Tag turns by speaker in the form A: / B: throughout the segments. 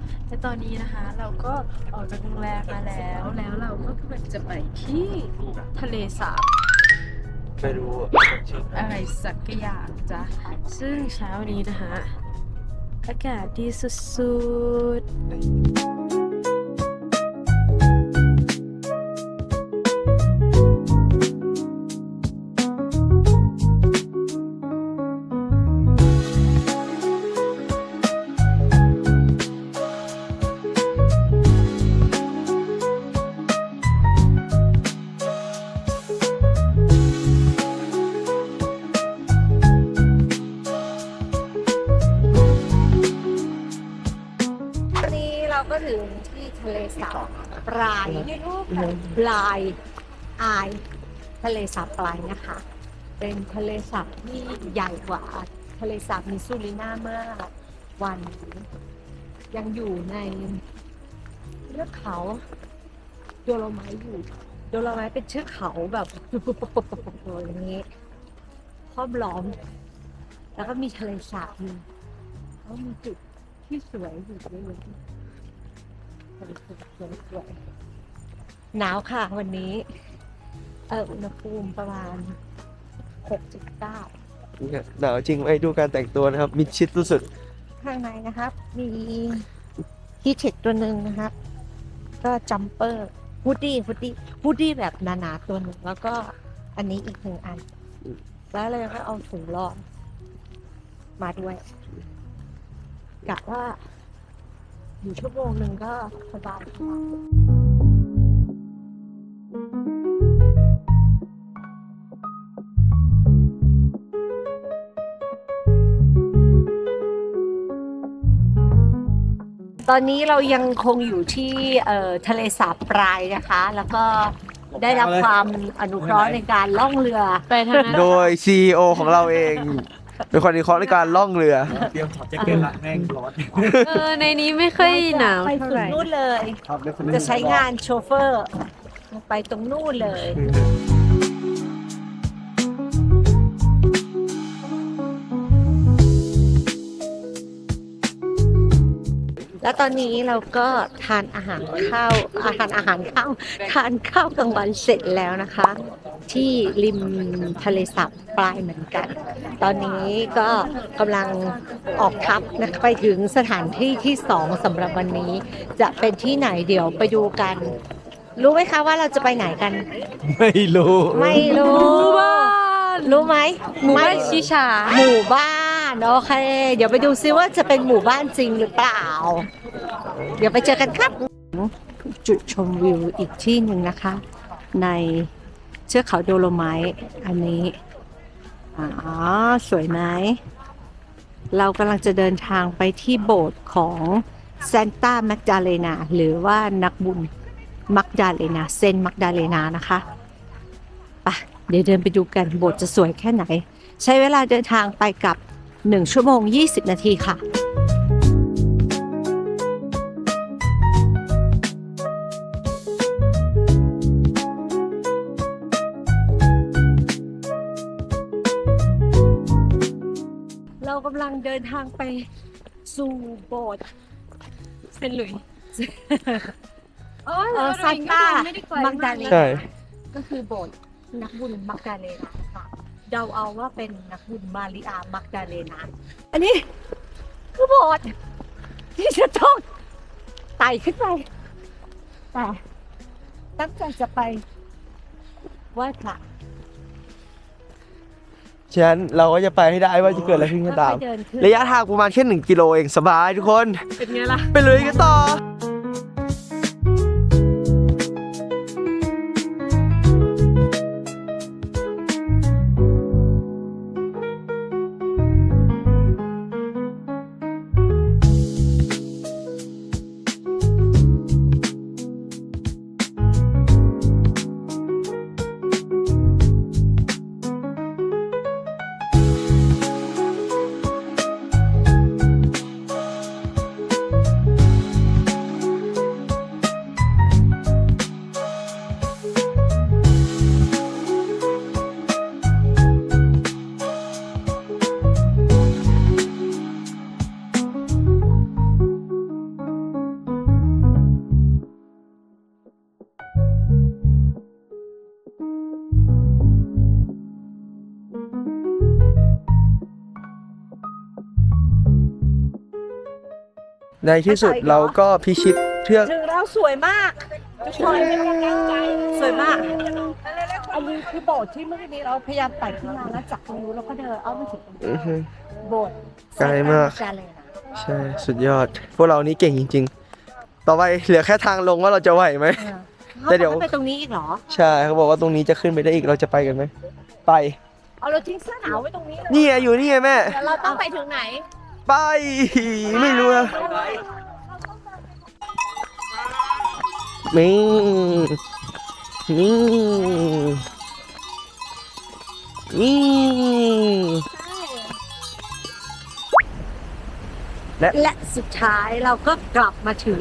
A: สาบ
B: ว้าวและตอนนี้นะคะเราก็ออกจากโรงแรมมาแล้ว แล้วเราก็กำลังจะไปที่ทะเลสาบ
A: ไม่รู้อะชื่อ
B: อะไรสักอย่างจ้ะซึ่งเช้านี้นะคะอากาศดีสุด
C: วั ลายอายทะเลสาบปลายนะคะ เป็นทะเลสาบที่ใหญ่กว่าทะเลสาบมิสซูริน่าเมื่อวันยังอยู่ในเทือกเขาโดโลไมท์อยู่โดโลไมท์เป็นเทือกเขาแบบอย่างนี้ครอบล้อม แล้วก็มีทะเลสาบอยู่แล้วมีจุดที่สวยอยู่เยอะๆสวยสวยสวยสวย หนาวค่ะวันนี้ เอออุณหภูมิประมาณ 6.9
A: เนี่ยหนาวจริงไหมดูการแต่งตัวนะครับ มิดชิดสุด
C: ข้างในนะครับ มีฮีเทคตัวหนึ่งนะครับ ก็จัมเปอร์ฮูดดี้ฮูดดี้ฮูดดี้แบบหนาๆตัวหนึ่งแล้วก็อันนี้อีกหนึ่งอัน แล้วเลยก็เอาถุงรองมาด้วยกะว่า อยู่ชั่วโมงหนึ่งก็สบาย ตอนนี้เรายังคงอยู่ที่เอ่อทะเลสาบปลายนะคะ แล้วก็ได้รับความอนุเคราะห์ในการล่องเรือ
B: ๆไปทางนั้น
A: ๆโดย CEO ของเราเอง เป็นคนที่เคราะห์ในการล่องเรือ
D: เตรียมถอดแจ็คเก็ตละแม่งร้อน
B: เออในนี้ไม่ค่อยหนาว
C: ไป
B: เท่า
C: ถึ
B: ไห
C: ง
B: ร่
C: นู่นเลย
D: ครับแล้วคน
C: จะใช้งานโชเฟอร์ ไปตรงนู่นเลยแตอนนี้เราก็ทานอาหารข้าวอาหารอาหารข้าวทานข้าวกลางวันเสร็จแล้วนะคะ ที่ริมทะเลสาบปลายเหมือนกัน ตอนนี้ก็กำลังออกทับนะไปถึงสถานที่ที่สองสำหรับวันนี้ จะเป็นที่ไหนเดี๋ยวไปดูกัน รู้ไหมคะว่าเราจะไปไหนกัน
A: ไม่รู้
C: ไม่รู้
B: หมู่บ้าน
C: รู้ไหม
B: หมู่บ้าน
C: ไม่
B: ชิชา
C: หมู่บ้าน โอเค เดี๋ยวไปดูซิว่าจะเป็นหมู่บ้านจริงหรือเปล่า เดี๋ยวไปเจอกันครับ จุดชมวิวอีกที่หนึ่งนะคะ ในเชือกเขาโดโลไมท์อันนี้อ๋อสวยไหมเรากำลังจะเดินทางไปที่โบสถ์ของซานต้าแมกดาเลนาหรือว่านักบุญมักดาเลนาเซนมักดาเลนานะคะปะเดี๋ยวเดินไปดูกันโบสถ์จะสวยแค่ไหน ใช้เวลาเดินทางไปกับ 1 ชั่วโมง 20 นาทีค่ะ เรากำลังเดินทางไปสู่โบสถ์
B: เซนหลุยโอ้ย
C: เออ
B: เร
C: ซานต้า
B: ไม่ได้ไกล
C: มักดาเล
A: ใช่
C: นาก็คือโบสถ์นักบุญมักดาเลนาค่ะ เดาเอาว่าเป็นนักบุญมาริอามักดาเลนา อันนี้คือโบสถ์ที่จะต้องไต่ขึ้นไปแต่ตั้งใจจะไปไหว้พระ
A: ฉะนั้นเราก็จะไปให้ได้ว่าจะเกิดอะไรขึ้นก็ตาม
C: ค่อยๆเดินขึ้น
A: ระยะทางประมาณแค่หนึ่งกิโลเองสบายทุกคน
B: เป็นไงล่ะ
A: ไปเลยกันต่อ ในที่สุดเราก็พิชิตเทือก
C: ถึงแล้วสวยมากทุกคนสวยมาก อันนี้คือโบสถ์ที่เมื่อกี้เราพยายามไต่ขึ้นมาแล้วจากตรงนู้นเราก็เดินเอามาถึงตรง
A: อื้
C: นี้
A: อหือ
C: โบสถ์
A: ไกลมาก
C: ซนต์เลยนะ
A: ใช่ สุดยอด พวกเรานี้เก่งจริง ๆ ต่อไปเหลือแค่ทางลงว่าเราจะไหวไหมแต่เดี๋ยว
C: ขาไปตรงนี้อีกเหรอ
A: ใช่เขาบอกว่าตรงนี้จะขึ้นไปได้อีกเราจะไปกันไหมไป
C: เอาเราทิ้งเสื้อหนาวไว้ตรงนี้เลย
A: นี่ไงอยู่นี่ไงแม่
C: เดี๋ยวเราต้องไปถึงไหน
A: ไป ไม่รู้อะนี่นี่นี่และ
C: และสุดท้ายเราก็กลับมาถึง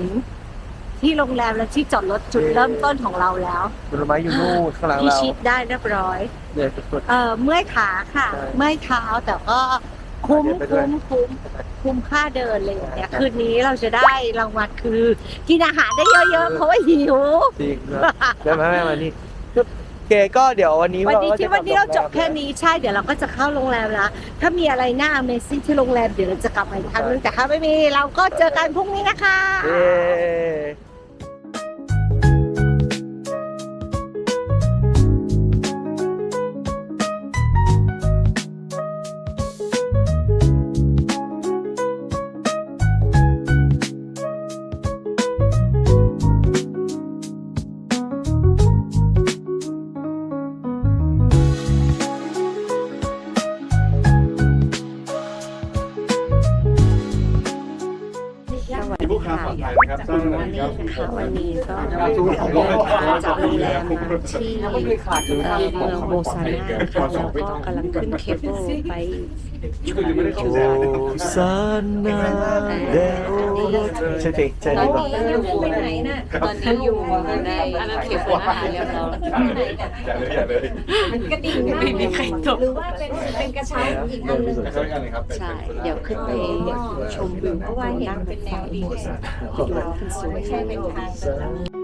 C: ที่โรงแรมและที่จอดรถจุดเริ่มต้นของเราแล้ว
A: ผลไม้อยู่นู่นข้างหลัง
C: พิ
A: เรา
C: ชิตได้เรียบร้อย
A: เหนื่อยสุด
C: เอ่อเมื่อยขาค่ะ
A: ใช่
C: เมื่อยเท้าแต่ก็ คุ้ม
A: เดินไปด้วย
C: คุ้มคุ้มคุ้มค่าเดินเลยอย่างเงี้ยคืนนี้เราจะได้รางวัลคือ กินอาหารได้เยอะๆเพราะว่าหิว
A: ๆจริงนะแม่มาแม่มานี่โอเคก็เดี๋ยววันนี้
C: วันนี้
A: ก็จะ
C: ที่วันนี้เราจบ
A: กลั
C: แค่นี้ใช่เดี๋ยวเราก็จะเข้าโรงแรมแล้วถ้ามีอะไรน่า Amazing ที่โรงแรมเดี๋ยวเราจะกลับมาอีกครั้งนึงแต่ถ้าไม่มีเราก็เจอกันพรุ่งนี้นะคะ วันนี้
D: ครับ
C: นะคะวันนี้ก็
D: การสู้ของ
C: เดิ
D: เรา
C: นทางจากโรงแรมมาที่
D: ไม่เคยขาดเลย
C: เอ่อเมืองโบซาน่านะคะแล้วก็กำลังขึ้นเคเบิลไป
D: คือไม่ได้
A: โอ
D: เข้าใจ
A: ซานาเดโอใช่เพลงใช่
C: ตอน
A: ดีกว่า
C: นี้อยู่ไปไหนน่ะตอนนี้อยู่ในเขตร้านอาหารเรียบร้อย
D: อย่าเลยอย่าเลย
C: กระดิ่งไม่มีใครตกหรือว่าเป็นเป็นกระเช้าอีกอันหนึง
D: นะครับอันนี้ครับ
C: ใช่ เดี๋ยวขึ้นไปชมวิวเพราะว่าเห็นเป็นแนวดีที่สุดที่ดูขึ้นสวยใช่เป็นทาง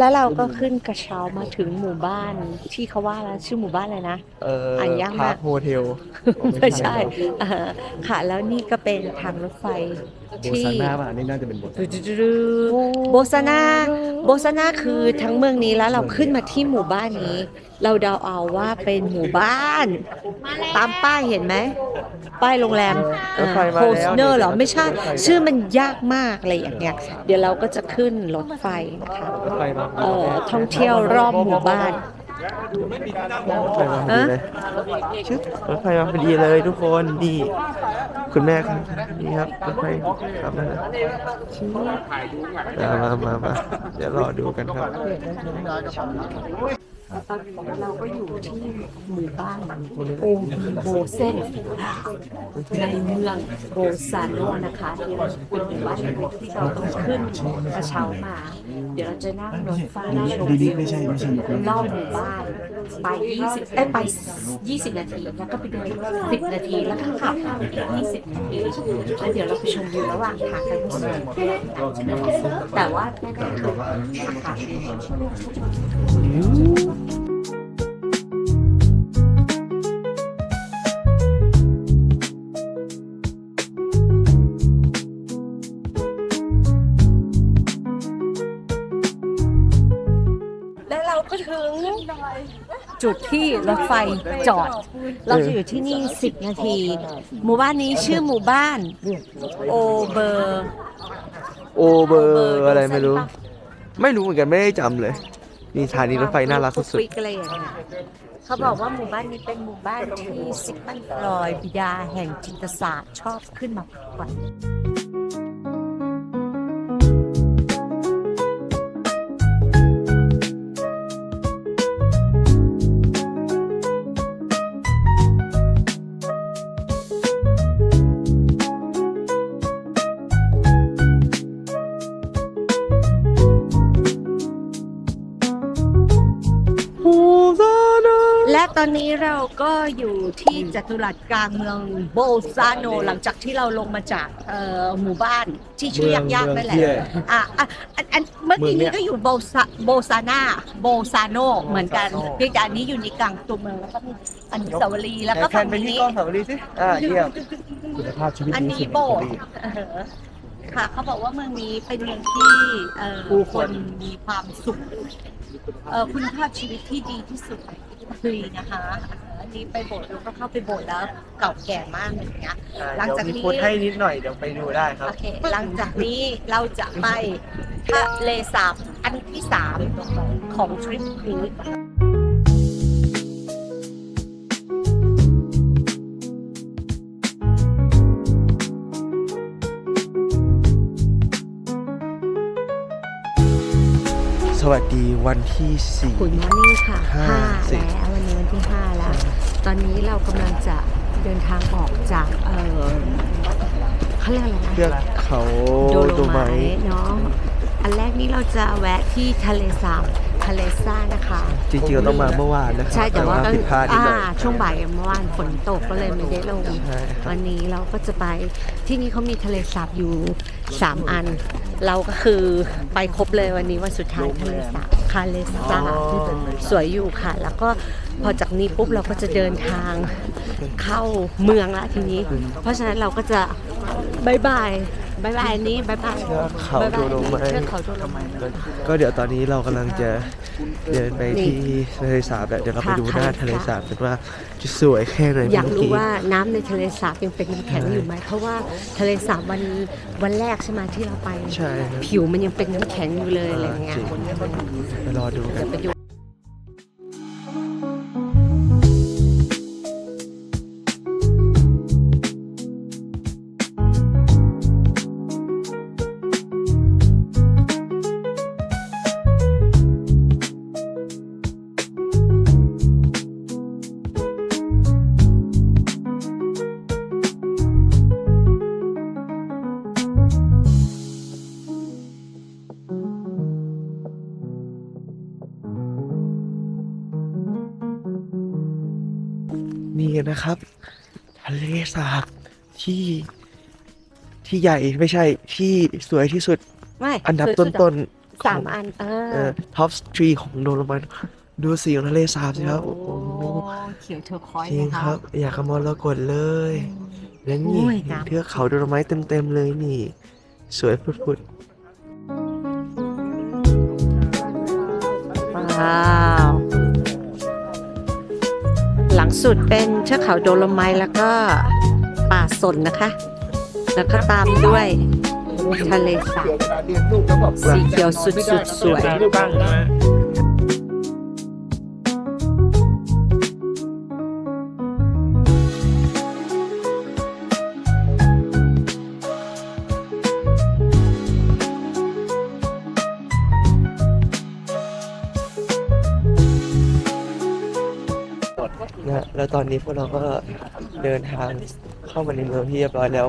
C: แล้วเราก็ขึ้นกระเช้ามาถึงหมู่บ้านที่เขาว่าแล้วชื่อหมู่บ้านอะไรนะ
A: เอ่อ
C: อ่านยากมาก
A: พร์คโฮเทล
C: ไม่ใช่อ่าค่ะแล้วนี่ก็เป็นทางรถไฟ
D: โบ
C: ที่
D: ซาน่าป่ะนี่น่าจะเป็นโบซาน่า
C: โบซานาโบซานาคือทั้งเมืองนี้แล้วเราขึ้นมาที่หมู่บ้านนี้ เราเดาเอาว่าเป็นหมู่บ้าน ตามป้ายเห็นไหมป้ายโรงแรม
A: รถไฟมา
C: โค
A: แล้ว
C: สเนอร์เหรอไม่ใช่ชื่อมันยากมากอะไรอย่างเงี้ย เดี๋ยวเราก็จะขึ้นรถไฟนะคะ
A: รถไฟมา
C: เอ่อท่องเที่ยวรอบหมู่บ้าน
A: รถไฟมาพอดีเลยชึบรถไฟมาพอดีเลยทุกคนดีคุณแม่ครับนี่ครับรถไฟครับมาแล้วมามามาเดี๋ยวรอดูกันครับ
C: ตอนนี้เราก็อยู่ที่หมู่บ้านโอโบเซนในเมืองโบซาโนนะคะที่เป็นหมู่บ้านที่เราต้องขึ้นกระเช้ามา เดี๋ยวเราจะนั่งรถไฟชมวิวรอบหมู่บ้านไป 20เอ้ยไป 20 นาทีแล้วก็ไปเดิน10 นาทีแล้วก็ขับอีก20 นาทีแล้วเดี๋ยวเราไปชมวิวระหว่างทางกันแต่ว่าแน่ๆคืออากาศดีแจุดที่รถไฟจอด เราจะอยู่ที่นี่ 10 นาที หมู่บ้านนี้ชื่อหมู่บ้านโอเบอร์
A: โอเบอร์อะไรไม่รู้ ไม่รู้เหมือนกันไม่ได้จำเลย นี่สถานีรถไฟน่ารักสุด
C: ฟิกอะไรอย่างเงี้ยเขาบอกว่าหมู่บ้านนี้เป็นหมู่บ้านที่ซิกมันฟรอยด์บิดาแห่งจิตศาสตร์ชอบขึ้นมาพักผ่อน ตุรัสกลางเมืองโบซาโน หลังจากที่เราลงมาจากเอ่อหมู่บ้านที่ชื่อยากๆนั่นแหละ
D: เมืองที่
C: อะอะอันอันเมื่อกี้
D: เมืองเนี่
C: นี้
D: ย
C: ก็อยู่โบซาโบซาน่าโบซาโนเหมือนกันเพียงแต่อันนี้อยู่ในกลางตัวเมืองแล้วก็มีอนุสาวรีย์แล้วก็
A: แท
C: ฝั่
A: น
C: ง
A: ไปที่
C: นี้
A: กล้องสาวรีสิอ่าเยี่ยม
D: คุณภาพชีวิต
C: อัน
D: ดี
C: นี้
D: สุด
C: โบสถ์เออค่ะเขาบอกว่าเมืองนี้เป็นเมืองที่เอ่อ
A: ผู้
C: ค
A: คน
C: นมีความสุขเอ่อคุณภาพชีวิตที่ดีที่สุดดีนะคะ อันนี้ไปโบสถ์เราก็เข้าไปโบสถ์แล้วเก่าแก่มากอย่างเงี้ยหลังจากนี้
A: เดี๋ยวมีโค้ดให้นิดหน่อยเดี๋ยวไปดูได้ครับ
C: โอเค หลังจากนี้เราจะไปทะเลสาบอันที่สามของทริปนี้
A: สวัสดีวันที่สี่
C: คุณวันนี้ค่ะ
A: ห้า
C: ห้า
A: สิบ
C: แล้ววันนี้วันที่ห้าแล้ว ตอนนี้เรากำลังจะเดินทางออกจากเออเขาเรียกอะไรนะ
A: เทือกเขา
C: โด
A: โด
C: โล
A: ไม
C: ไมท์เนาะ อันแรกนี้เราจะแวะที่ทะเลสาบ ทะเลซ่านะคะ
A: จริงๆเราต้องมาเมื่อวานนะครับ
C: ใช่แต่ว่าก็
A: ผิดพลาดนิดหน่อย
C: อ่าช่วงบ่ายเมื่อวานฝนตกก็เลยไม่ได้ลง
A: ใช่ครับ
C: วันนี้เราก็จะไปที่นี่เขามีทะเลสาบอยู่ 3 อัน เราก็คือไปครบเลยวันนี้วันสุดท้ายทะเลสาบคาเลซ่าสวยอยู่ค่ะ แล้วก็พอจากนี้ปุ๊บเราก็จะเดินทางเข้าเมืองละทีนี้ เพราะฉะนั้นเราก็จะบายบาย บายบายอันนี้บายบาย
A: เทือกเขา
C: บ๊ายบาย
A: โดโลไมท์
C: เทือกเขาโดโลไมท์
A: ก็เดี๋ยวตอนนี้เรากำลังจะเดินไปที่ทะเลสาบแหละเดี๋ยวเราไป
C: ค่ะ
A: ดูหน้า
C: ค่ะ
A: ทะเลสาบกันว่าจะสวยแค่ไหน
C: อยาก
A: เมื่
C: รู้
A: กี้
C: ว่าน้ำในทะเลสาบยังเป็นน้ำแข็งอยู่ไหมเพราะว่าทะเลสาบวันวันแรกใช่ไหมที่เราไป
A: ใช่ครับ
C: ผิวมันยังเป็นน้ำแข็งอยู่เลยอะไรเงี้ย
A: จริงไปรอดูกัน
C: ไปดู
A: นี่นะครับ ทะเลสาบที่ที่ใหญ่ไม่ใช่ที่สวยที่สุด
C: ไม่
A: อันดับ
C: สวยสุ
A: ต้
C: ด
A: น
C: อะ
A: ๆ
C: สามอัน เอ
A: เอ
C: อ
A: อท็อปทรีของโดโลไมท์ดูสีของทะเลสาบสิครับโอ้โห
C: เขียวเทอร์คอย
A: จริง
C: นะะ
A: ครับ อยากขมรกดเลยและนี่
C: โอ้ยน้ำ
A: เทือกเขาโดโลไมท์เต็มๆเลยนี่ สวยพุด
C: ว้าว หลังสุดเป็นเทือกเขาโดโลไมท์แล้วก็ป่าสนนะคะ แล้วก็ตามด้วยทะเลสาบสีเขียวสุดๆสวย
A: บ้างนะ ตอนนี้พวกเราก็เดินทางเข้ามาในเมืองที่เรียบร้อยแล้ว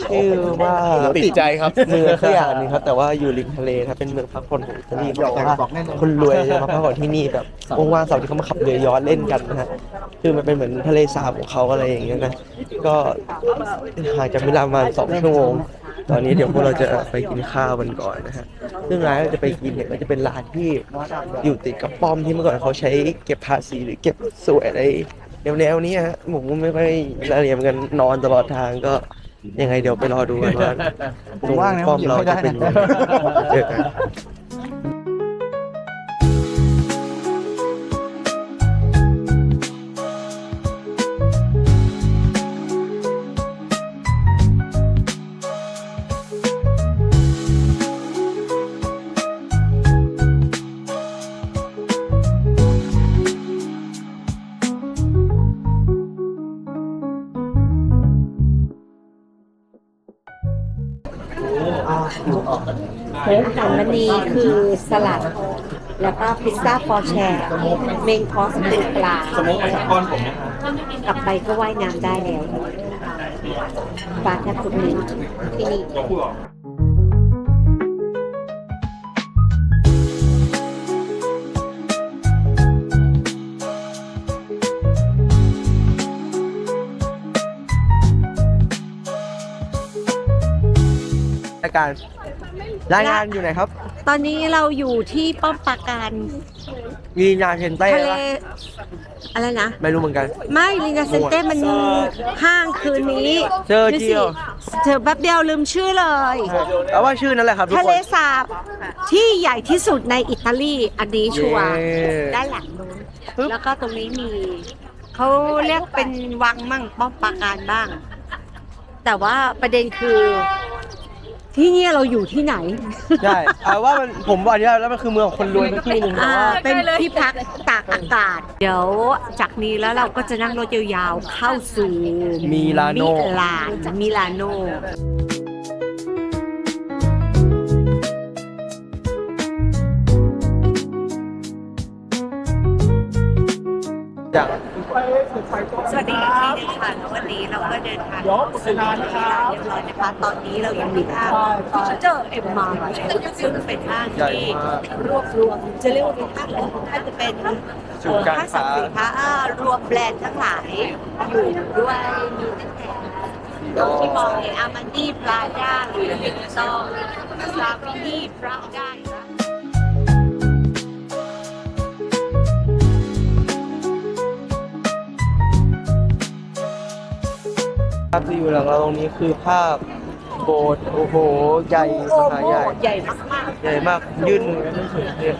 A: ชื่อว่า
D: ติดใจครับ
A: เมืองสักอย่างหนึงครับแต่ว่าอยู่ริมทะเลครับเป็นเมืองพักผ่อนของอิตาลีเขาบอกว่าคนรวยจะมาพักผ่อนที่นี่แบบว่างๆเสาร์ที่เขามาขับเรือย้อนเล่นกันนะฮะคือมันเป็นเหมือนทะเลสาบของเขาอะไรอย่างเงี้ยนะก็ห่างจากมิลานประมาณสองชั่วโมงตอนนี้เดี๋ยวพวกเราจะไปกินข้าวกันก่อนนะฮะ ซึ่งร้านที่เราจะไปกินเนี่ยก็จะเป็นร้านที่อยู่ติดกับป้อมที่เมื่อก่อนเขาใช้เก็บภาษีหรือเก็บสวยอะไร แนวๆนี้ฮะผมก็ไม่ค่อยรายละเอียดเหมือนกันนอนตลอดทางก็ยังไงเดี๋ยวไปรอดูกันว่าตรงป้อมเราจะเป็นยังไงเจอกัน
C: อาหารมันนีคือสลัด แล้วก็พิซซ่าฟอร์แชร์เมนคอร์สเป็นปลากลับไปก็ว่ายน้ำได้แล้วปลาแทบทุกมื้อที่นี่
A: ราชการรายงานอยู่ไหนครับ
C: ตอนนี้เราอยู่ที่ป้อมปราการ
A: มีนาเชนเต้
C: ทะเล
A: ปะ
C: อะไรนะ
A: ไม่รู้เหมือนกัน
C: ไม่ลินาเซนเต้มันห้างคืนนี้
A: เจอเจียว
C: ดูสิเจอแป๊บเดียวลืมชื่อเลย
A: เอาว่าชื่อนั่นแหละครับทุก
C: ทะ
A: ค
C: เล
A: น
C: สาบที่ใหญ่ที่สุดในอิตาลีอันนี้ชัวร์
A: เย้
C: ด้านหลังนู้น
A: ปึ๊บ
C: แล้วก็ตรงนี้มี เขาเรียกเป็นวังมั่งป้อมปราการบ้าง แต่ว่าประเด็นคือ ที่เนี่ยเราอยู่ที่ไหน
A: ใช่เอาว่ามันผมบอกนี้แล้วมันคือเมืองของคนรวยที่หนึ่งแต่
C: อ่า
A: ว่า
C: เป็นที่พักตากอากาศ เดี๋ยวจากนี้แล้วเราก็จะนั่งรถยาวๆเข้าสู่
A: มีลาโน
C: มิลานมิลานโน
A: จาก
C: สวัสดีอีกทีหนึงค่ะแล้ววันนี้เราก็เดินทางสู่มิลานเรียบร้อยนะคะ ตอนนี้เรายังมีห้างเจอเอ็มมาซึ่งเป็นห้างที่รวบรวมจะเรียกว่าเป็นห้างถ้าจะเป็น
A: ศูนย์การ
C: ห้างสร
A: ค้าร
C: พสินค้าอ่ารวมแบรนด์ทั้งหลายอยู่ด้วยมีตั้งแต่ที่มองเห็นอามันดี้ปราด้าหรือวิกตองซาวินี่ปราด้า
A: ภาพที่อยู่หลังเราตรงนี้คือภาพโบสถ์โอ้โห ใหญ่ม
C: โอ้
A: หา
C: โห
A: ใหญ่
C: ใหญ่มาก
A: ใหญ่มากยื่นมือกันไม่ถึงเนี่ย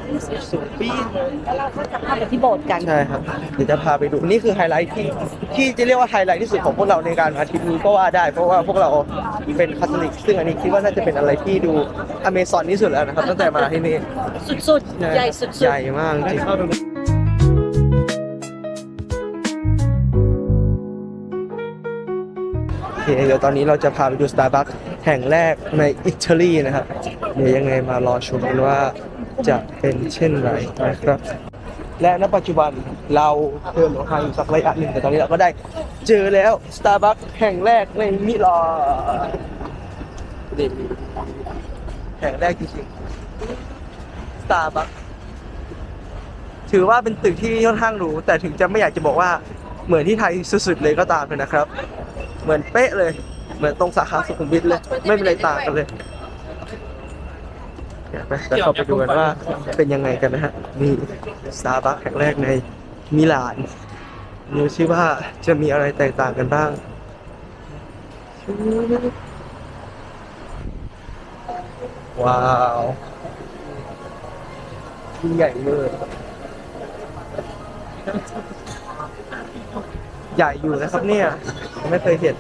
A: สูงปี๊ด
C: ๆแล้วเราก็จะเข้าไปที่โบสถ์กัน
A: ใช่ครับเดี๋ยวจะพาไปดูนี่คือไฮไลท์ที่ที่จะเรียกว่าไฮไลท์ที่สุดของพวกเราในการมาทริปนี้ก็ว่าได้ เพราะว่าพวกเราเป็นคาทอลิก ซึ่งอันนี้คิดว่าน่าจะเป็นอะไรที่ดูอเมซอนที่สุดแล้วนะครับตั้งแต่มาที่นี่
C: สุดๆ ใหญ่สุดๆ
A: ใหญ่มากจริง เคเดี๋ยวตอนนี้เราจะพาไปดู Starbucks แห่งแรกในอิตาลีนะครับ เดี๋ยวยังไงมารอชมกันว่าจะเป็นเช่นไรนะครับ และณปัจจุบันเราเดินหลงทางอยู่สักระยะหนึ่งแต่ตอนนี้เราก็ได้เจอแล้ว Starbucks แห่งแรกในมิลานนี่แห่งแรกจริงๆ Starbucks ถือว่าเป็นตึกที่ค่อนข้างหรูแต่ถึงจะไม่อยากจะบอกว่า เหมือนที่ไทยสุดๆเลยก็ตามเลยนะครับ เหมือนเป๊ะเลย เหมือนตรงสาขาสุขุมวิทเลย ไม่มีอะไรต่างกันเลยเดี๋ยวไปแต่เข้าไปดูกันว่าเป็นยังไงกันนะฮะนี่สตาร์บัคแห่งแรกในมิลานดูชื่อว่าจะมีอะไรแตกต่างกันบ้างว้าวยิ่ใหญ่เลย ใหญ่อยู่นะครับเนี่ย ไม่เคยเห็น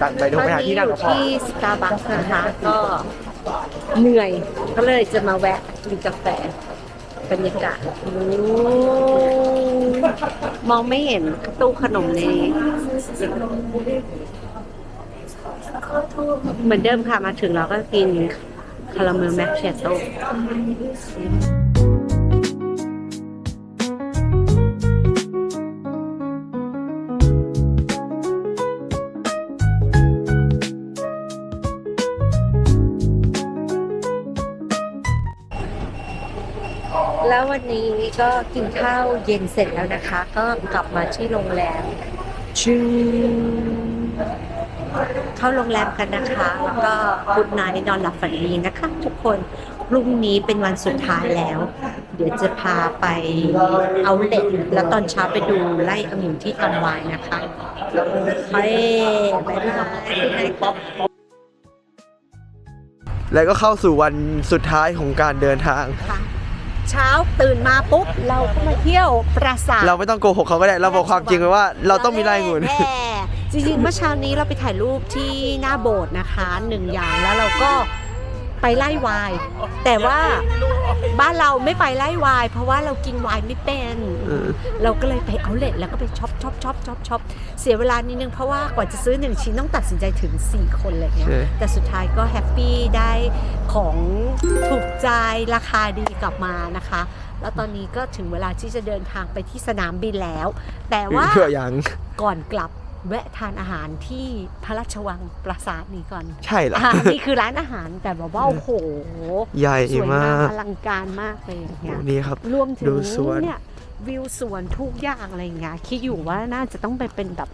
A: ตอนจ่ายตังค์ไปดู
C: ตอน
A: ไปหา
C: นี้
A: ที่
C: อ
A: นั่ง
C: ยู่
A: กับพ่อ
C: ที่สตาร์บัคนะคะก็เหนื่อยก็เลยจะมาแวะกินกาแฟบรรยากาศโอ้มองไม่เห็นตู้ขนมในเหมือนเดิมค่ะมาถึงเราก็กินคาราเมลแมคเชโต้ ก็กินข้าวเย็นเสร็จแล้วนะคะ ก็กลับมาที่โรงแรมชื่อเข้าโรงแรมกันนะคะ แล้วก็กุดไนท์นอนหลับฝันดีนะคะ ทุกคนพรุ่งนี้เป็นวันสุดท้ายแล้ว เดี๋ยวจะพาไปเอาเล็กแล้วตอนเช้าไปดูไล่องุ่นที่ทำไวน์นะคะเฮ้ยบ๊ายบายกุดไนท์ครับ
A: แล้วก็เข้าสู่วันสุดท้ายของการเดินทาง
C: ค่ะ เช้าตื่นมาปุ๊บเราก็มาเที่ยวปราสาท
A: เราไม่ต้องโกหกเขาก็ได้ เราบอกความจริงไปว่า เราต้องมีไล่เงิน
C: แน่จริงๆเมื่อเช้านี้เราไปถ่ายรูปที่หน้าโบสถ์นะคะหนึ่งอย่างแล้วเราก็ ไปไล่วาย แต่ว่าบ้านเราไม่ไปไล่วาย เพราะว่าเรากินวายไม่เป็น
A: เออ
C: เราก็เลยไปเอาเลทแล้วก็ไปช็อปช็อปช็อปช็อปช็อปเสียเวลานิดนึงเพราะว่ากว่าจะซื้อหนึ่งชิ้นต้องตัดสินใจถึง 4 คนเลยเนี้ย
A: ใช่
C: แต่สุดท้ายก็แฮปปี้ได้ของถูกใจราคาดีกลับมานะคะแล้วตอนนี้ก็ถึงเวลาที่จะเดินทางไปที่สนามบินแล้ว แต่ว่า
A: เพื่ออย่าง
C: ก่อนกลับ แวะทานอาหารที่พระราชวังปราสาทนี้ก่อน
A: ใช่เหรอ
C: อ่านี่คือร้านอาหารแต่แบบว่าโอ้โห
A: ใหญ่
C: สวย
A: มางา
C: ม
A: ก
C: อลังการมากเลยอย่างเงี้ย
A: นี่ครับ
C: รวมถึ
A: ดู
C: ง
A: สวน
C: เนี่ยวิวสวนทุกอย่างอะไรอย่างเงี้ยคิดอยู่ว่าน่าจะต้องไปเป็นแบบ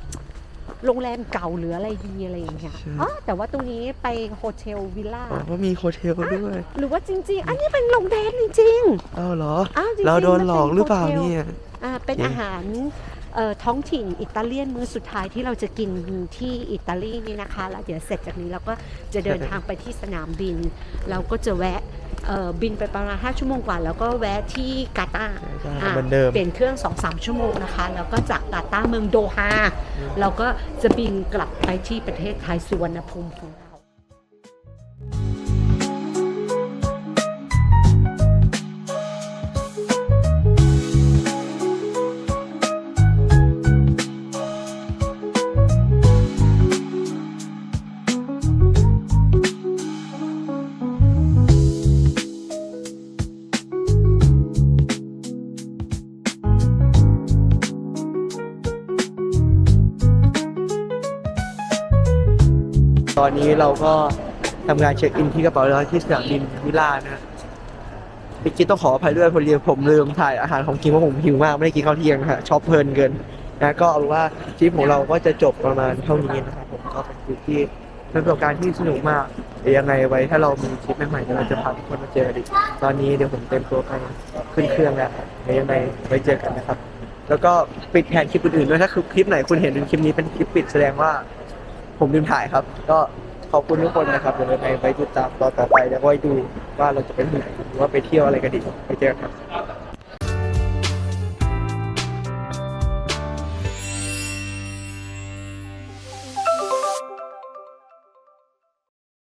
C: โรงแรมเก่าหรืออะไรดีอะไรอย่างเงี้ยอ๋อแต่ว่าตรงนี้ไปโฮเทลวิลล่า
A: อ๋อก็มีโฮเทลด้วย
C: หรือว่าจริง ๆ อันนี้เป็นโรงแรมจริง
A: อ้าวเหรอ
C: ๆอ้าวจริงๆ
A: เราโดนหลอกหรือเปล่า
C: มัป็
A: เนี่ย
C: โฮทลอ่า เป็น
A: เอ๊ะ
C: อาหารเอ่อ ท้องถิ่นอิตาเลียนมื้อสุดท้ายที่เราจะกินที่อิตาลีนี่นะคะแล้วเดี๋ยวเสร็จจากนี้เราก็จะเดินทางไปที่สนามบิน เราก็จะแวะเอ่อบินไปประมาณ 5 ชั่วโมงกว่า แล้วก็แวะที่กาตาร์อะ
A: เหมือนเดิม
C: เปลี่ยนเครื่อง 2-3 ชั่วโมงนะคะ แล้วก็จากกาตาร์เมืองโดฮาเราก็จะบินกลับไปที่ประเทศไทยสุวรรณภูมิของ
A: อนนี้เราก็ทำงานเช็คอินที่กระเป๋าแล้วที่สนามบินวิลานะพี่กิ๊ต้องขออภัยด้วยพอดีผมลืมถ่ายอาหารของกินเพราะผมหิวมากไม่ได้กินข้าวเที่ยงนะฮะช็อปเพลินเกินนะก็เอาว่าทริปของเราก็จะจบประมาณเท่านี้นะครับผมก็เป็นทริปที่เป็นประสบการณ์ที่สนุกมากเดี๋ยวยังไงไว้ถ้าเรามีทริปใหม่ๆเดี๋ยวเราจะพาทุกคนมาเจอกันอีกตอนนี้เดี๋ยวผมเต็มตัวไปขึ้นเครื่องแล้วเดี๋ยวยังไงไว้เจอกันนะครับ แล้วก็ปิดแผนคลิปอื่นๆด้วยถ้าคือคลิปไหนคุณเห็นเป็นคลิปนี้เป็นคลิปปิดแสดงว่า ผมลืมถ่ายครับ ก็ขอบคุณทุกคนนะครับเดี๋ยวยังไงไปติดตามตอนต่อไปแล้วก็ไปดูว่าเราจะไปที่ไหนหรือว่าไปเที่ยวอะไรกันดีไปเจอกันครับ